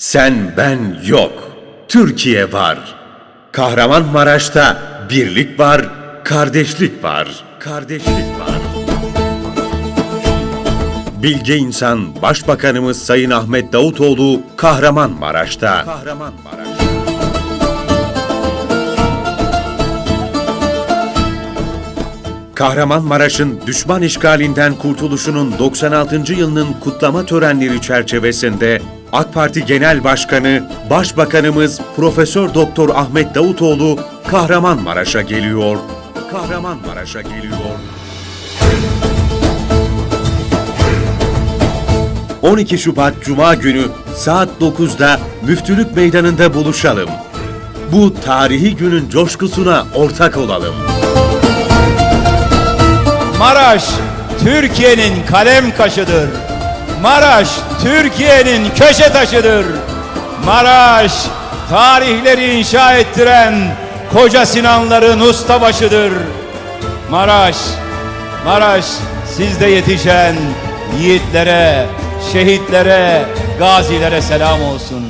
Sen ben yok. Türkiye var. Kahramanmaraş'ta birlik var, kardeşlik var. Kardeşlik var. Bilge insan Başbakanımız Sayın Ahmet Davutoğlu Kahramanmaraş'ta. Kahramanmaraş. Kahramanmaraş'ın düşman işgalinden kurtuluşunun 96. yılının kutlama törenleri çerçevesinde AK Parti Genel Başkanı, Başbakanımız Profesör Doktor Ahmet Davutoğlu Kahramanmaraş'a geliyor. Kahramanmaraş'a geliyor. 12 Şubat Cuma günü saat 9'da Müftülük Meydanı'nda buluşalım. Bu tarihi günün coşkusuna ortak olalım. Maraş Türkiye'nin kalem kaşıdır. Maraş Türkiye'nin köşe taşıdır. Maraş tarihleri inşa ettiren koca Sinanların ustabaşıdır. Maraş, Maraş sizde yetişen yiğitlere, şehitlere, gazilere selam olsun.